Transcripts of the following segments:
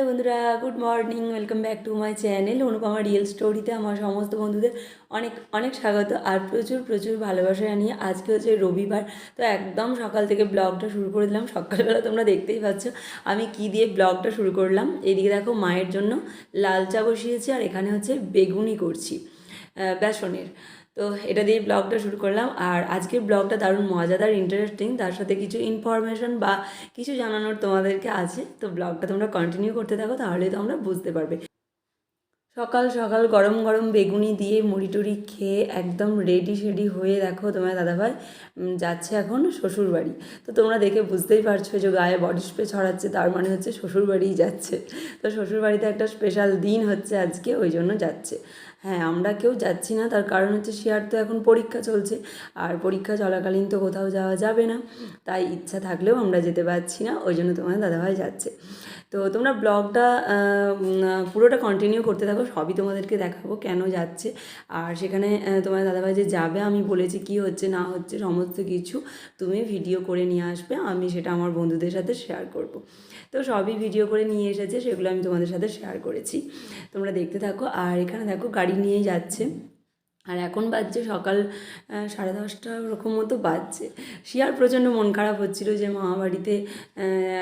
Hello বন্ধুরা, good morning, welcome back to my channel Anupama real স্টোরিতে আমার সমস্ত বন্ধুদের অনেক অনেক স্বাগত আর প্রচুর প্রচুর ভালোবাসা জানিয়ে আজকে হচ্ছে রবিবার। তো একদম সকাল থেকে ব্লগটা শুরু করে দিলাম। সকালবেলা তোমরা দেখতেই পাচ্ছ আমি কি দিয়ে ব্লগটা শুরু করলাম। এদিকে দেখো মায়ের জন্য লাল চা বসিয়েছি আর এখানে হচ্ছে বেগুনি করছি বেসনের। তো এটা দিয়ে ব্লগটা শুরু করলাম। আর আজকের ব্লগটা দারুণ মজাদার ইন্টারেস্টিং তার সাথে কিছু ইনফরমেশন বা কিছু জানানোর তোমাদেরকে আছে। তো ব্লগটা তোমরা কন্টিনিউ করতে থাকো, তাহলে তোমরা বুঝতে পারবে। সকাল সকাল গরম গরম বেগুনি দিয়ে মুড়ি টুড়ি খেয়ে একদম রেডি শেডি হয়ে দেখো তোমার দাদাভাই যাচ্ছে এখন শ্বশুরবাড়ি তো তোমরা দেখে বুঝতেই পারছ যে গায়ে বডি স্প্রে ছড়াচ্ছে, তার মানে হচ্ছে শ্বশুর বাড়িই যাচ্ছে। তো শ্বশুরবাড়িতে একটা স্পেশাল দিন হচ্ছে আজকে, ওই জন্য যাচ্ছে। হ্যাঁ আমরা কেউ যাচ্ছি না। তার কারণ হচ্ছে শিয়ার তো এখন পরীক্ষা চলছে। আর পরীক্ষা চলাকালীন তো কোথাও যাওয়া যাবে না। তাই ইচ্ছা থাকলেও আমরা যেতে পারছি না। ওই জন্য তোমার দাদাভাই যাচ্ছে। তো তোমরা ব্লগটা পুরোটা কন্টিনিউ করতে থাকো, সবই তোমাদেরকে দেখাবো কেন যাচ্ছে। আর সেখানে তোমার দাদাভাই যে যাবে, আমি বলেছি কি হচ্ছে, না হচ্ছে, সমস্ত কিছু তুমি ভিডিও করে নিয়ে আসবে, আমি সেটা আমার বন্ধুদের সাথে শেয়ার করব। তো সবই ভিডিও করে নিয়ে এসেছে, সেগুলো আমি তোমাদের সাথে শেয়ার করেছি। তোমরা দেখতে থাকো, আর এখানে দেখো, গাড়ি নিয়েই যাচ্ছে। আর এখন বাজছে সকাল সাড়ে দশটা ওরকম মতো বাজছে। শিয়ার প্রচণ্ড মন খারাপ হচ্ছিল যে মামা বাড়িতে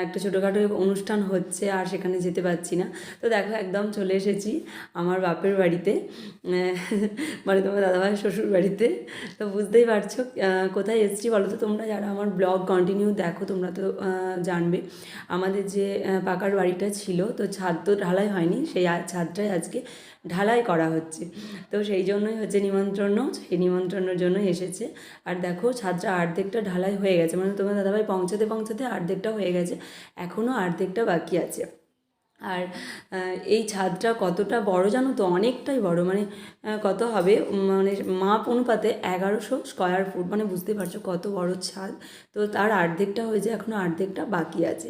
একটা ছোটোখাটো অনুষ্ঠান হচ্ছে আর সেখানে যেতে পারছি না। তো দেখো একদম চলে এসেছি আমার বাপের বাড়িতে মানে তোমার দাদাভাই শ্বশুর বাড়িতে। তো বুঝতেই পারছ কোথায় এসেছি বলো তো? তোমরা যারা আমার ব্লগ কন্টিনিউ দেখো, তোমরা তো জানবে। আমাদের যে পাকার বাড়িটা ছিল, তো ছাদ তো ঢালাই হয়নি, সেই ছাদটাই আজকে ঢালাই করা হচ্ছে। তো সেই জন্যই হচ্ছে নিমন্ত্রণ সেই নিমন্ত্রণের জন্য এসেছে। আর দেখো ছাদটা অর্ধেকটা ঢালাই হয়ে গেছে। মানে তোমার দাদাভাই পৌঁছাতে পৌঁছাতে অর্ধেকটা হয়ে গেছে। এখনও অর্ধেকটা বাকি আছে। আর এই ছাদটা কতটা বড় জানো তো? অনেকটাই বড়। মানে কত হবে? মানে মাপ অনুপাতে এগারোশো স্কোয়ার ফুট মানে বুঝতে পারছ কত বড় ছাদ? তো তার অর্ধেকটা হয়েছে এখনও অর্ধেকটা বাকি আছে।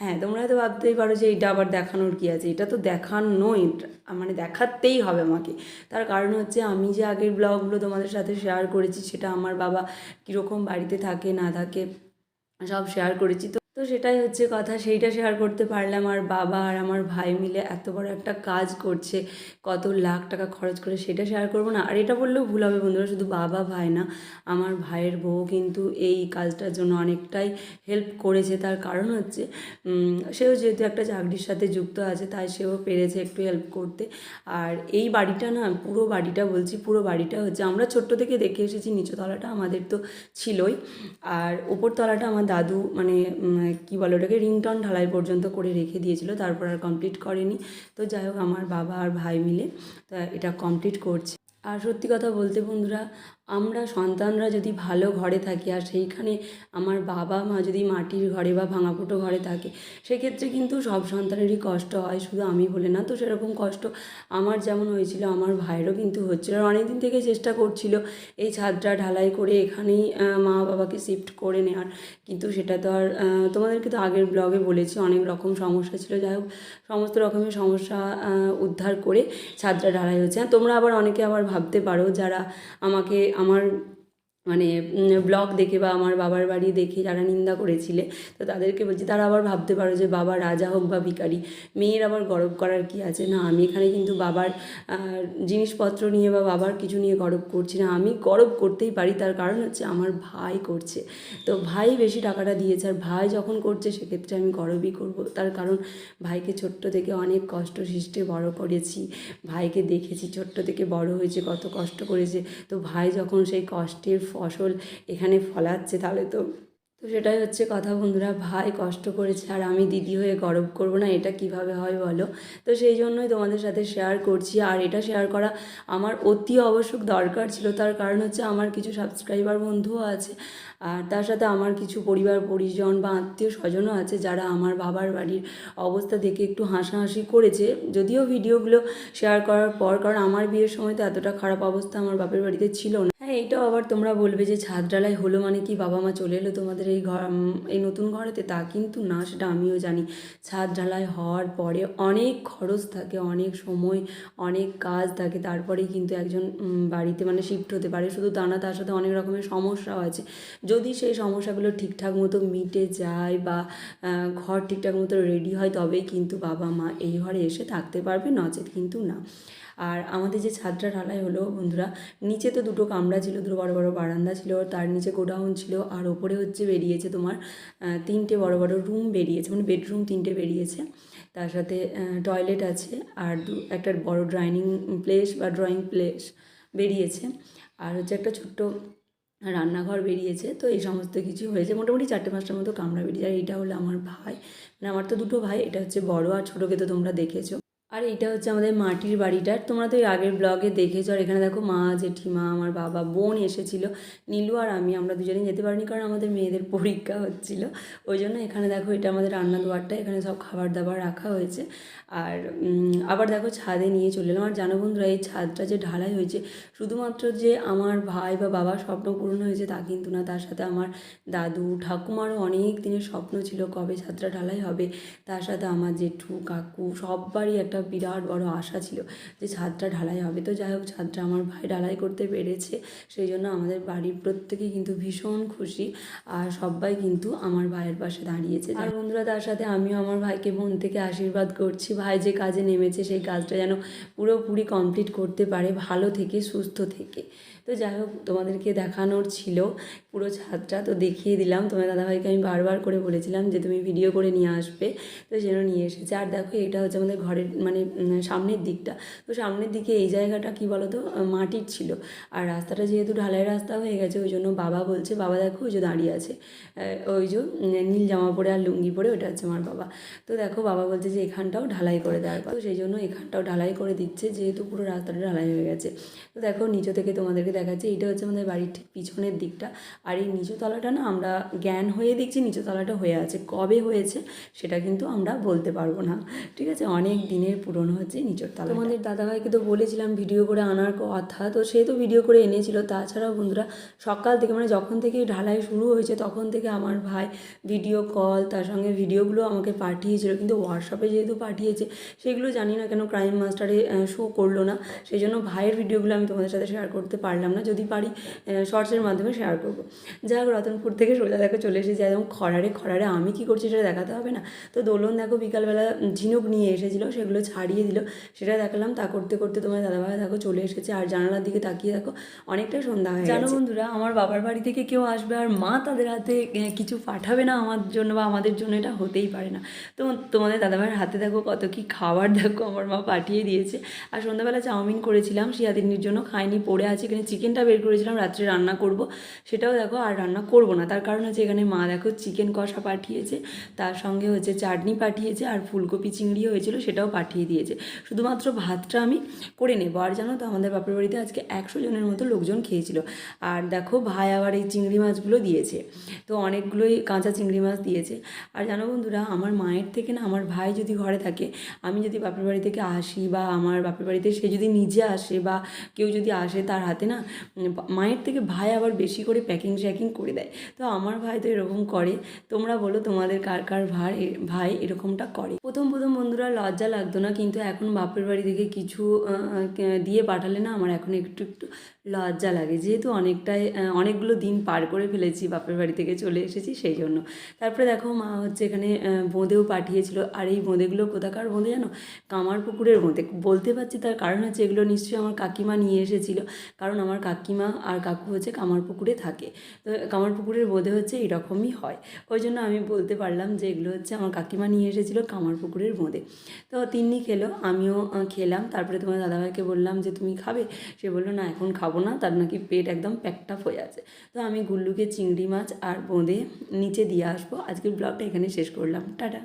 হ্যাঁ তোমরা হয়তো ভাবতেই পারো যে এটা আবার দেখানোর কী আছে? এটা তো দেখানোই মানে দেখাতেই হবে আমাকে। তার কারণ হচ্ছে আমি যে আগের ব্লগগুলো তোমাদের সাথে শেয়ার করেছি, সেটা আমার বাবা কীরকম বাড়িতে থাকে, না থাকে, সব শেয়ার করেছি। তো তো সেটাই হচ্ছে কথা, সেইটা শেয়ার করতে পারলাম। আর বাবা আর আমার ভাই মিলে এত বড় একটা কাজ করছে, কত লাখ টাকা খরচ করে সেটা শেয়ার করব না। আর এটা বললেও ভুল হবে বন্ধুরা, শুধু বাবা, ভাই না, আমার ভাইয়ের বউ কিন্তু এই কাজটার জন্য অনেকটাই হেল্প করেছে। তার কারণ হচ্ছে সেও যেহেতু একটা চাকরির সাথে যুক্ত আছে, তাই সেও পেরেছে একটু হেল্প করতে। আর এই বাড়িটা না, পুরো বাড়িটা বলছি, পুরো বাড়িটা হচ্ছে, আমরা ছোট্ট থেকে দেখে এসেছি, নিচুতলাটা আমাদের তো ছিলই। আর উপরতলাটা আমার দাদু মানে কি বলে ওটাকে রিংটন ঢালাই পর্যন্ত করে রেখে দিয়েছিল, তারপর আর কমপ্লিট করেনি। তো যাই হোক, আমার বাবা আর ভাই মিলে তা এটা কমপ্লিট করছে। আর সত্যি কথা বলতে বন্ধুরা আমরা সন্তানরা যদি ভালো ঘরে থাকি আর সেইখানে আমার বাবা মা যদি মাটির ঘরে বা ভাঙাপোটো ঘরে থাকে, সেক্ষেত্রে কিন্তু সব সন্তানেরই কষ্ট হয়, শুধু আমি বলে না, তো সেরকম কষ্ট আমার যেমন হয়েছিল, আমার ভাইয়েরও কিন্তু হচ্ছিল। আর অনেক দিন থেকে চেষ্টা করছিল এই ছাদটা ঢালাই করে এখানেই মা বাবাকে শিফট করে নেওয়ার। কিন্তু সেটা তো আর তোমাদেরকে তো আগের ব্লগে বলেছি, অনেক রকম সমস্যা ছিল। যাই হোক, সমস্ত রকমের সমস্যা উদ্ধার করে ছাদটা ঢালাই হচ্ছে তোমরা আবার অনেকে আবার ভাবতে পারো, যারা আমাকে আমার মানে ব্লগ দেখে বা আমার বাবার বাড়ি দেখে যারা নিন্দা করেছিলে, তো তাদেরকে বলছি, তারা আবার ভাবতে পারো যে বাবা রাজা হোক বা ভিখারি, মেয়ের আবার গরব করার কি আছে? না, আমি এখানে কিন্তু বাবার জিনিসপত্র নিয়ে বা বাবার কিছু নিয়ে গরব করছি না। আমি গরব করতেই পারি, তার কারণ হচ্ছে আমার ভাই করছে। তো ভাই বেশি টাকাটা দিয়েছে, আর ভাই যখন করছে, সেক্ষেত্রে আমি গরবই করব। তার কারণ, ভাইকে ছোট্ট থেকে অনেক কষ্ট সৃষ্টে বড় করেছি। ভাইকে দেখেছি, ছোট্ট থেকে বড় হয়েছে, কত কষ্ট করেছে। তো ভাই যখন সেই কষ্টের ফসল এখানে ফলাচ্ছে তাহলে তো তো সেটাই হচ্ছে কথা বন্ধুরা। ভাই কষ্ট করেছে আর আমি দিদি হয়ে গর্ব করব না, এটা কীভাবে হয় বলো? তো সেই জন্যই তোমাদের সাথে শেয়ার করছি। আর এটা শেয়ার করা আমার অতি আবশ্যক দরকার ছিল। তার কারণ হচ্ছে আমার কিছু সাবস্ক্রাইবার বন্ধুও আছে, আর তার সাথে আমার কিছু পরিবার, পরিজন বা আত্মীয় স্বজনও আছে যারা আমার বাবার বাড়ির অবস্থা দেখে একটু হাসাহাসি করেছে। যদিও ভিডিওগুলো শেয়ার করার পর, কারণ আমার বিয়ের সময় তো এতটা খারাপ অবস্থা আমার বাপের বাড়িতে ছিল না। হ্যাঁ এইটাও আবার তোমরা বলবে যে ছাদ ঢালাই হলো মানে কি বাবা মা চলে এলো তোমাদের এই ঘর এই নতুন ঘরেতে? তা কিন্তু না, সেটা আমিও জানি। ছাদ ঢালাই হওয়ার পরে অনেক খরচ থাকে, অনেক সময়, অনেক কাজ থাকে। তারপরেই কিন্তু একজন বাড়িতে মানে শিফট হতে পারে। শুধু তা না, তার সাথে অনেক রকমের সমস্যাও আছে। যদি সেই সমস্যাগুলো ঠিকঠাক মতো মিটে যায় বা ঘর ঠিকঠাক মতো রেডি হয়, তবেই কিন্তু বাবা মা এই ঘরে এসে থাকতে পারবে, নচেত কিন্তু না। আর আমাদের যে ছাদটা ঢালাই হলো, বন্ধুরা, নিচে তো দুটো কামরা ছিল, দুটো বড় বড় বারান্দা ছিল তার নিচে গোডাউন ছিল, আর ওপরে হচ্ছে বেরিয়েছে তোমার তিনটে বড় বড় রুম বেরিয়েছে মানে বেডরুম তিনটে বেরিয়েছে। তার সাথে টয়লেট আছে, আর দু, একটা বড় ড্রাইনিং প্লেস বা ড্রয়িং প্লেস বেরিয়েছে। আর হচ্ছে একটা ছোট্ট রান্নাঘর বেরিয়েছে, তো এই সমস্ত কিছু হয়েছে। মোটামুটি চারটে পাঁচটার মতো কামরা বেরিয়েছে, আর এইটা হলো আমার ভাই। মানে আমার তো দুটো ভাই, এটা হচ্ছে বড় আর ছোটোকে তো তোমরা দেখেছ। আর এইটা হচ্ছে আমাদের মাটির বাড়িটার তোমরা তো আগের ব্লগে দেখেছ, আর এখানে দেখো মা, জেঠিমা, আমার বাবা, বোন এসেছিল, নীলু আর আমি। আমরা দুজনেই যেতে পারিনি কারণ আমাদের মেয়েদের পরীক্ষা হচ্ছিল। ওই জন্য এখানে দেখো এটা আমাদের রান্না দুয়ারটা, এখানে সব খাবার দাবার রাখা হয়েছে। আর আবার দেখো ছাদে নিয়ে চলে এলাম। আর জানো বন্ধুরা, এই ছাদটা যে ঢালাই হয়েছে, শুধুমাত্র যে আমার ভাই বা বাবার স্বপ্ন পূরণ হয়েছে তা কিন্তু না। তার সাথে আমার দাদু, ঠাকুমারও অনেক দিনের স্বপ্ন ছিল কবে ছাদটা ঢালাই হবে। তার সাথে আমার জেঠু, কাকু সববারই একটা বিরাট বড় আশা ছিল যে ছাদটা ঢালাই হবে। তো যাই হোক, ছাদটা আমার ভাই ঢালাই করতে পেরেছে। সেই জন্য আমাদের বাড়ির প্রত্যেকেই কিন্তু ভীষণ খুশি আর সবাই কিন্তু আমার ভাইয়ের পাশে দাঁড়িয়েছে। আর বন্ধুরা, তার সাথে আমিও আমার ভাইকে মন থেকে আশীর্বাদ করছি। ভাই যে কাজে নেমেছে, সেই কাজটা যেন পুরোপুরি কমপ্লিট করতে পারে ভালো থেকে, সুস্থ থেকে। তো যাই হোক, তোমাদেরকে দেখানোর ছিল পুরো ছাদটা। তো দেখিয়ে দিলাম। তোমার দাদাভাইকে আমি বারবার করে বলেছিলাম যে তুমি ভিডিও করে নিয়ে আসবে। তো সেজন্য নিয়ে এসেছে। আর দেখো, এটা হচ্ছে আমাদের ঘরের মানে উম, সামনের দিকটা। তো সামনের দিকে এই জায়গাটা কি বলতো? মাটির ছিল। আর রাস্তাটা যেহেতু ঢালাই রাস্তা হয়ে গেছে ওই জন্য বাবা বলছে বাবা দেখো ওই যে দাঁড়িয়ে আছে। ওই যে নীল জামা পরে আর লুঙ্গি পরে ওটা হচ্ছে আমার বাবা। তো দেখো বাবা বলছে যে এখানটাও ঢালাই করে দেওয়ার। তো সেই জন্য এখানটাও ঢালাই করে দিচ্ছে যেহেতু পুরো রাস্তাটা ঢালাই হয়ে গেছে। তো দেখো নিচে থেকে তোমাদেরকে দেখাচ্ছে এইটা হচ্ছে আমাদের বাড়ির ঠিক পিছনের দিকটা। আর এই নিচু তলাটা না আমরা জ্ঞান হয়ে দেখছি নিচু তলাটা হয়ে আছে। কবে হয়েছে সেটা কিন্তু আমরা বলতে পারব না। ঠিক আছে? অনেক দিনের পুরনো হচ্ছে নিচের তলা তোমাদের দাদাভাইকে তো বলেছিলাম ভিডিও করে আনার কথা, তো সে তো ভিডিও করে এনেছিল। তাছাড়াও বন্ধুরা, সকাল থেকে মানে যখন থেকে ঢালাই শুরু হয়েছে, তখন থেকে আমার ভাই ভিডিও কল, তার সঙ্গে ভিডিওগুলো আমাকে পাঠিয়েছিল। কিন্তু হোয়াটসঅ্যাপে যেহেতু পাঠিয়েছে, সেগুলো জানি না কেন ক্রাইম মাস্টারে শো করল না। সেই জন্য ভাইয়ের ভিডিওগুলো আমি তোমাদের সাথে শেয়ার করতে পারলাম না। যদি পারি শর্টসের মাধ্যমে শেয়ার করব। যাই হোক, রতনপুর থেকে সোজা দেখো চলে এসেছি। একদম খরারে খরারে আমি কি করছি সেটা দেখাতে হবে না। তো দোলন দেখো বিকালবেলা ঝিনুক নিয়ে এসেছিল, সেগুলো ছাড়িয়ে দিল। সেটা দেখালাম তা করতে করতে তোমার দাদাভাই দেখো চলে এসেছে আর জানালার দিকে তাকিয়ে দেখো অনেকটা সন্ধ্যা হয়ে জানো বন্ধুরা আমার বাবার বাড়ি থেকে কেউ আসবে আর মা তাদের হাতে কিছু পাঠাবে না আমার জন্য বা আমাদের জন্য এটা হতেই পারে না। তো তোমাদের দাদাভাইয়ের হাতে দেখো কত কি খাবার দেখো আমার মা পাঠিয়ে দিয়েছে। আর সন্ধ্যাবেলা চাউমিন করেছিলাম শিয়াদিনীর জন্য খাইনি পড়ে আছে এখানে চিকেনটা বের করেছিলাম রাত্রে রান্না করব। সেটাও দেখো আর রান্না করব না তার কারণ হচ্ছে এখানে মা দেখো চিকেন কষা পাঠিয়েছে তার সঙ্গে হচ্ছে চাটনি পাঠিয়েছে আর ফুলকপি চিংড়ি হয়েছিল সেটাও পাঠিয়ে দিয়েছে। শুধুমাত্র ভাতটা আমি করে নেব। আর জানো তো, আমাদের বাপের বাড়িতে আজকে একশো জনের মতো লোকজন খেয়েছিল। আর দেখো, ভাই আবার এই চিংড়ি মাছগুলো দিয়েছে। তো অনেকগুলোই কাঁচা চিংড়ি মাছ দিয়েছে। আর জানো বন্ধুরা, আমার মায়ের থেকে না, আমার ভাই যদি ঘরে থাকে, আমি যদি বাপের বাড়ি থেকে আসি বা আমার বাপের বাড়িতে সে যদি নিজে আসে বা কেউ যদি আসে তার হাতে না মায়ের থেকে ভাই আবার বেশি করে প্যাকিং শ্যাকিং করে দেয়। তো আমার ভাই তো এরকম করে। তোমরা বলো তোমাদের কার কার ভাই ভাই এরকমটা করে। প্রথম প্রথম বন্ধুরা লজ্জা লাগতো না। কিন্তু এখন বাপের বাড়ি থেকে কিছু দিয়ে পাঠালে না আমার এখন একটু একটু লজ্জা লাগে। যেহেতু অনেকটাই অনেকগুলো দিন পার করে ফেলেছি, বাপের বাড়ি থেকে চলে এসেছি সেই জন্য। তারপরে দেখো মা হচ্ছে এখানে বোঁদেও পাঠিয়েছিল। আর এই বোঁদেগুলো কোথাকার বোঁদে জানো? কামার পুকুরের বোঁদে। বলতে পারছি তার কারণ হচ্ছে এগুলো নিশ্চয়ই আমার কাকিমা নিয়ে এসেছিল। কারণ আমার কাকিমা আর কাকু হচ্ছে কামার পুকুরে থাকে। তো কামার পুকুরের বোঁদে হচ্ছে এরকমই হয়। ওই জন্য আমি বলতে পারলাম যে এগুলো হচ্ছে আমার কাকিমা নিয়ে এসেছিল কামার পুকুরের বোঁদে। তো তিন্নি খেলো, আমিও খেলাম। তারপরে তোমার দাদাভাইকে বললাম যে, তুমি খাবে? সে বলল, না, এখন খাব না, তার নাকি পেট একদম প্যাকটাপ হয়ে আছে। তো আমি গুল্লুকে চিংড়ি মাছ আর বোঁদে নিচে দিয়ে আসব। আজকের ব্লগটা এখানে শেষ করলাম। টাটা।